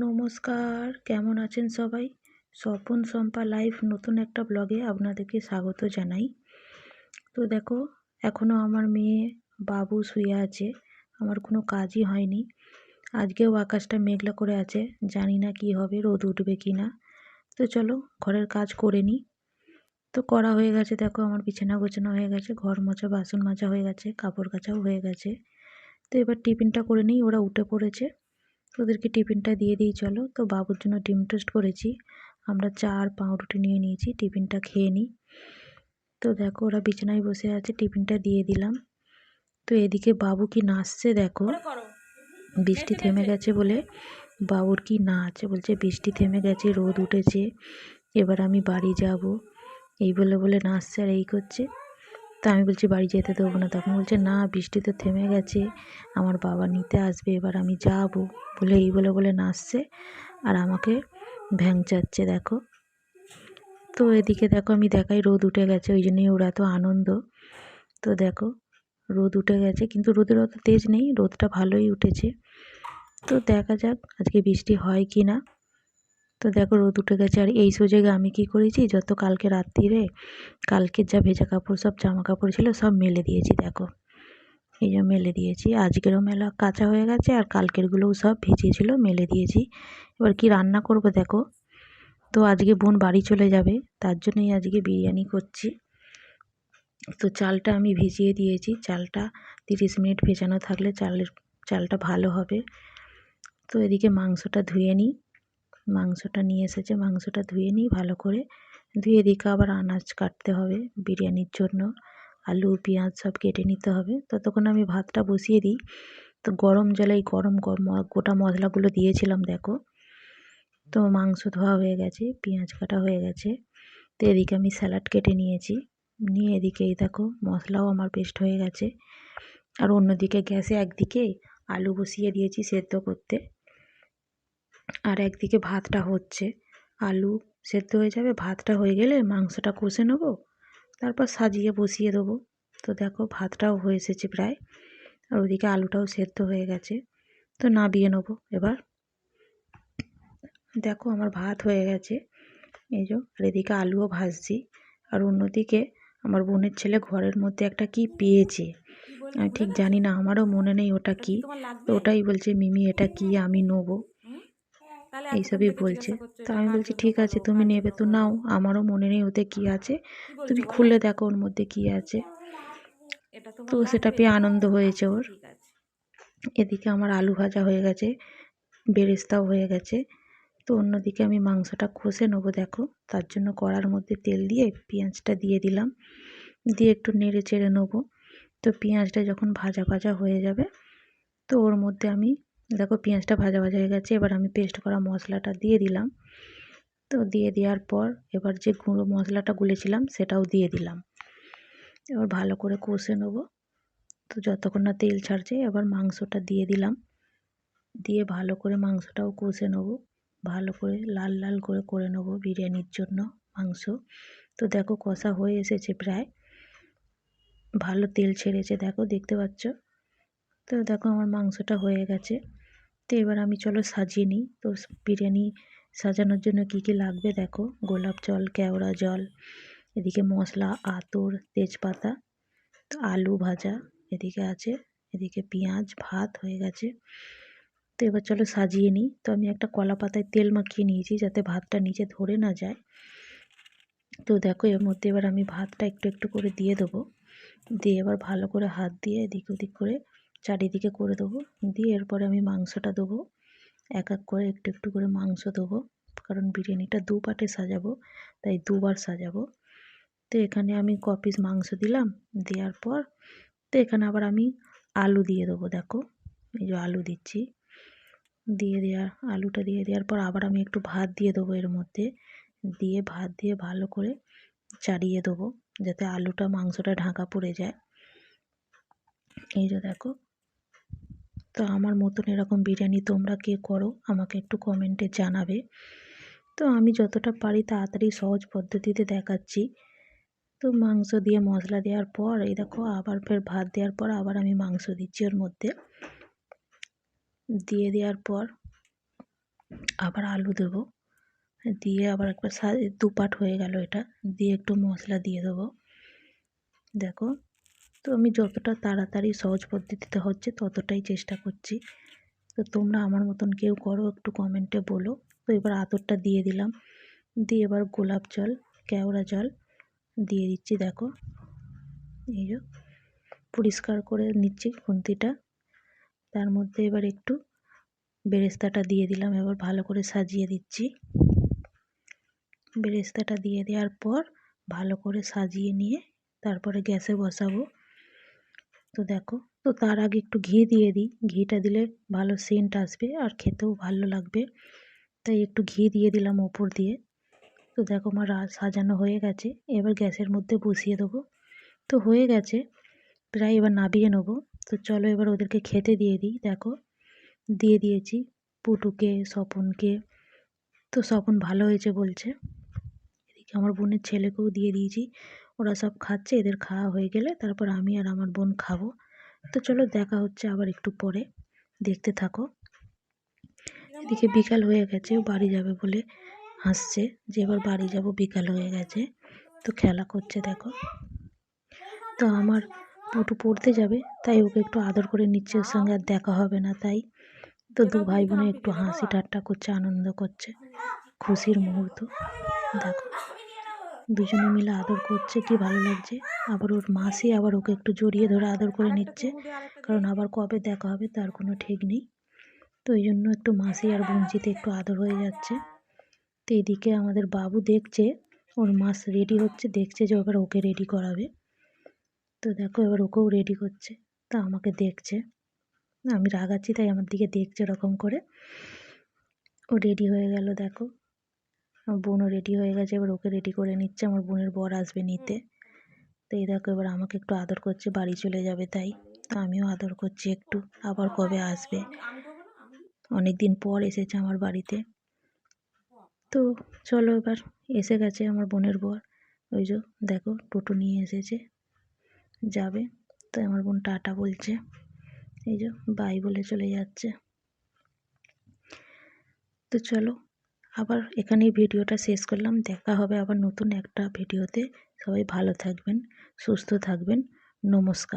নমস্কার, কেমন আছেন সবাই? স্বপন শম্পা লাইফ নতুন একটা ব্লগে আপনাদেরকে স্বাগত জানাই। তো দেখো এখনও আমার মেয়ে বাবু শুয়ে আছে, আমার কোনো কাজই হয়নি। আজকেও আকাশটা মেঘলা করে আছে, জানি না কি হবে, রোদ উঠবে কি না। তো চলো, ঘরের কাজ করে নিই। তো করা হয়ে গেছে, দেখো আমার বিছানা গোছানো হয়ে গেছে, ঘর মোছা, বাসন মাজা হয়ে গেছে, কাপড় কাচাও হয়ে গেছে। তো এবার টিফিনটা করে নিই, ওরা উঠে পড়েছে। ওদেরকে টিফিনটা দিয়ে দিই চলো। তো বাবুর জন্য ডিম টোস্ট করেছি। আমরা চা আর পাউরুটি নিয়ে নিয়েছি টিফিনটা খেয়ে নিই। তো দেখো ওরা বিছানায় বসে আছে টিফিনটা দিয়ে দিলাম। তো এদিকে বাবু কি নাচছে দেখো। বৃষ্টি থেমে গেছে বলে বাবুর কি নাচ বলছে বৃষ্টি থেমে গেছে রোদ উঠেছে এবার আমি বাড়ি যাব। এই বলে বলে নাচছে আর এই করছে। তা আমি বলছি, বাড়ি যেতে দেবো না। তখন বলছে, না, বৃষ্টি তো থেমে গেছে, আমার বাবা নিতে আসবে, এবার আমি যাব। বলে এই বলে বলে নাচছে আর আমাকে ভ্যাংচাচ্ছে দেখো। তো এদিকে দেখো, আমি দেখাই, রোদ উঠে গেছে, ওই জন্যই ওরা এত আনন্দ। তো দেখো, রোদ উঠে গেছে, কিন্তু রোদের অত তেজ নেই, রোদটা ভালোই উঠেছে। তো দেখা যাক, আজকে বৃষ্টি হয় কি না তো দেখো রোদ উঠে গেছে আর এই সুযোগে আমি কি করেছি? যত কালকে রাত্রিরে কালকের যা ভেজা কাপড়, সব জামা কাপড় ছিল, সব মেলে দিয়েছি দেখো। এই যে মেলে দিয়েছি। আজকেরও মেলা কাঁচা হয়ে গেছে আর কালকেরগুলোও সব ভিজিয়েছিল মেলে দিয়েছি। এবার কি রান্না করব দেখো? তো আজকে বোন বাড়ি চলে যাবে, তার জন্যই আজকে বিরিয়ানি করছি। তো চালটা আমি ভিজিয়ে দিয়েছি, চালটা তিরিশ মিনিট ভেজানো থাকলে চালের, চালটা ভালো হবে। তো এদিকে মাংসটা ধুয়ে নিই। মাংসটা নিয়ে এসেছে। মাংসটা ধুয়ে নিই ভালো করে। ধুয়ে দিকে আবার আনাজ কাটতে হবে বিরিয়ানির জন্য। আলু, পেঁয়াজ সব কেটে নিতে হবে। ততক্ষণ আমি ভাতটা বসিয়ে দিই। তো গরম জলে এই গরম গোটা মশলাগুলো দিয়েছিলাম দেখো। তো মাংস ধোয়া হয়ে গেছে, পেঁয়াজ কাটা হয়ে গেছে। তো এদিকে আমি স্যালাড কেটে নিয়েছি। নিয়ে এদিকে এই দেখো মশলাও আমার পেস্ট হয়ে গেছে। আর অন্যদিকে গ্যাসে একদিকে আলু বসিয়ে দিয়েছি সেদ্ধ করতে। আর একদিকে ভাতটা হচ্ছে। আলু সেদ্ধ হয়ে যাবে, ভাতটা হয়ে গেলে মাংসটা কষে নেব, তারপর সাজিয়ে বসিয়ে দেবো। তো দেখো ভাতটাও হয়ে এসেছে প্রায়, আর ওদিকে আলুটাও সেদ্ধ হয়ে গেছে। তো নাবিয়ে নেব এবার। দেখো আমার ভাত হয়ে গেছে, এই যে, আর এদিকে আলুও ভাজছি। আর অন্যদিকে আমার বোনের ছেলে ঘরের মধ্যে একটা কি পেয়েছে, আমি ঠিক জানি না, আমারও মনে নেই ওটা কি। তো ওটাই বলছে, মিমি, এটা কি? আমি নেব। এইসবই বলছে। তো আমি বলছি ঠিক আছে তুমি নেবে তো নাও আমারও মনে নেই ওতে কী আছে। তুমি খুলে দেখো ওর মধ্যে কী আছে। তো সেটা পেয়ে আনন্দ হয়েছে ওর। এদিকে আমার আলু ভাজা হয়ে গেছে বেরেস্তাও হয়ে গেছে। তো অন্যদিকে আমি মাংসটা কষে নেব দেখো। তার জন্য কড়ার মধ্যে তেল দিয়ে পেঁয়াজটা দিয়ে দিলাম। দিয়ে একটু নেড়ে চেড়ে নেব। তো পেঁয়াজটা যখন ভাজা ভাজা হয়ে যাবে তো ওর মধ্যে আমি দেখো পেঁয়াজটা ভাজা ভাজা হয়ে গেছে, এবার আমি পেস্ট করা মশলাটা দিয়ে দিলাম। তো দিয়ে দেওয়ার পর এবার যে গুঁড়ো মশলাটা গুলেছিলাম সেটাও দিয়ে দিলাম। এবার ভালো করে কষে নেব। তো যতক্ষণ না তেল ছাড়ছে, এবার মাংসটা দিয়ে দিলাম। দিয়ে ভালো করে মাংসটাও কষে নেব। ভালো করে লাল লাল করে করে নেব বিরিয়ানির জন্য মাংস। তো দেখো কষা হয়ে এসেছে প্রায়। ভালো তেল ছেড়েছে, দেখো, দেখতে পাচ্ছ? তো দেখো আমার মাংসটা হয়ে গেছে। তো এবার আমি চলো সাজিয়ে নিই। তো বিরিয়ানি সাজানোর জন্য কী কী লাগবে দেখো? গোলাপ জল, কেওড়া জল, এদিকে মশলা, আতর, তেজপাতা, তো আলু ভাজা এদিকে আছে, এদিকে পেঁয়াজ, ভাত হয়ে গেছে। তো এবার চলো সাজিয়ে নিই। তো আমি একটা কলা পাতায় তেল মাখিয়ে নিয়েছি যাতে ভাতটা নিচে ধরে না যায়। তো দেখো এর মধ্যে এবার আমি ভাতটা একটু একটু করে দিয়ে দেবো। দিয়ে এবার ভালো করে হাত দিয়ে এদিক ওদিক করে চারিদিকে করে দেবো। দিয়ে এরপরে আমি মাংসটা দেবো। এক এক করে একটু একটু করে মাংস দেবো। কারণ বিরিয়ানিটা দু পাটে সাজাবো, তাই দুবার সাজাবো। তো এখানে আমি ক পিস মাংস দিলাম, দেওয়ার পর তো এখানে আবার আমি আলু দিয়ে দেবো, দেখো। এই যে আলু দিচ্ছি। দিয়ে দেওয়ার, আলুটা দিয়ে দেওয়ার পর আবার আমি একটু ভাত দিয়ে দেবো এর মধ্যে। দিয়ে ভাত দিয়ে ভালো করে চাড়িয়ে দেবো, যাতে আলুটা, মাংসটা ঢাকা পড়ে যায়। এই যে দেখো তো আমার মতন এরকম বিরিয়ানি তোমরা কে করো, আমাকে একটু কমেন্টে জানাবে। তো আমি যতটা পারি তাড়াতাড়ি সহজ পদ্ধতিতে দেখাচ্ছি। তো মাংস দিয়ে মশলা দেওয়ার পর, এই দেখো, আবার ফের ভাত দেওয়ার পর আবার আমি মাংস দিচ্ছি ওর মধ্যে। দিয়ে দেওয়ার পর আবার আলু দেবো। দিয়ে আবার একবার দুপাট হয়ে গেল এটা। দিয়ে একটু মশলা দিয়ে দেবো। দেখো তো আমি যতটা তাড়াতাড়ি সহজ পদ্ধতিতে হচ্ছে ততটাই চেষ্টা করছি। তো তোমরা আমার মতন কেউ করো একটু কমেন্টে বলো। তো এবার আতরটা দিয়ে দিলাম। দিয়ে এবার গোলাপ জল, কেওড়া জল দিয়ে দিচ্ছি, দেখো। এই যে পরিষ্কার করে নিচ্ছি খুন্তিটা। তার মধ্যে এবার একটু বেরেস্তাটা দিয়ে দিলাম, এবার ভালো করে সাজিয়ে দিচ্ছি। বেরেস্তাটা দিয়ে দেওয়ার পর ভালো করে সাজিয়ে নিয়ে তারপরে গ্যাসে বসাবো। তো দেখো, তো তার আগে একটু ঘি দিয়ে দিই। ঘিটা দিলে ভালো সেন্ট আসবে আর খেতেও ভালো লাগবে। তাই একটু ঘি দিয়ে দিলাম ওপর দিয়ে। তো দেখো আমার সাজানো হয়ে গেছে। এবার গ্যাসের মধ্যে বসিয়ে দেবো। তো হয়ে গেছে। প্রায় এবার নাবিয়ে নেব। তো চলো এবার ওদেরকে খেতে দিয়ে দিই। দেখো, দিয়ে দিয়েছি পুটুকে, স্বপনকে। তো স্বপন ভালো হয়েছে বলছে। এদিকে আমার বোনের ছেলেকেও দিয়ে দিয়েছি। ওরা সব খাচ্ছে, এদের খাওয়া হয়ে গেলে তারপর আমি আর আমার বোন খাব। তো চলো দেখা হচ্ছে আবার একটু পরে। দেখতে থাকো। এদিকে বিকাল হয়ে গেছে বাড়ি যাবে বলে হাসছে যে এবার বাড়ি যাব, বিকাল হয়ে গেছে। তো খেলা করছে দেখো। তো আমার পুটু পড়তে যাবে, তাই ওকে একটু আদর করে নিচ্ছে, ওর সঙ্গে আর দেখা হবে না তাই। তো দু ভাই বোনে একটু হাসি ঠাট্টা করছে, আনন্দ করছে। খুশির মুহূর্ত। দেখো। দুজনে মিলে আদর করছে কি ভালো লাগছে। আবার ওর মাসি আবার ওকে একটু জড়িয়ে ধরে আদর করে নিচ্ছে কারণ আবার কবে দেখা হবে তার কোনো ঠিক নেই। তো ওই জন্য একটু মাসি আর বঞ্চিতে একটু আদর হয়ে যাচ্ছে। তো এদিকে আমাদের বাবু দেখছে ওর মাস রেডি হচ্ছে দেখছে যে এবার ওকে রেডি করাবে। তো দেখো এবার ওকেও রেডি করছে তা আমাকে দেখছে। আমি রাগাচ্ছি তাই আমার দিকে দেখছে এরকম করে। ও রেডি হয়ে গেল দেখো। আমার বোনও রেডি হয়ে গেছে, এবার ওকে রেডি করে নিচ্ছে, আমার বোনের বর আসবে নিতে। তো এই দেখো, এবার আমাকে একটু আদর করছে, বাড়ি চলে যাবে তাই। তো আমিও আদর করছি একটু, আবার কবে আসবে? অনেক দিন পর এসেছে আমার বাড়িতে। তো চলো এবার, এসে গেছে আমার বোনের বর। ওই যে, দেখো, টোটো নিয়ে এসেছে, যাবে। তো আমার বোন টাটা বলছে, এই যে বাই বলে চলে যাচ্ছে। তো চলো আবার এখানেই ভিডিওটা শেষ করলাম। দেখা হবে আবার নতুন একটা ভিডিওতে। সবাই ভালো থাকবেন, সুস্থ থাকবেন। নমস্কার।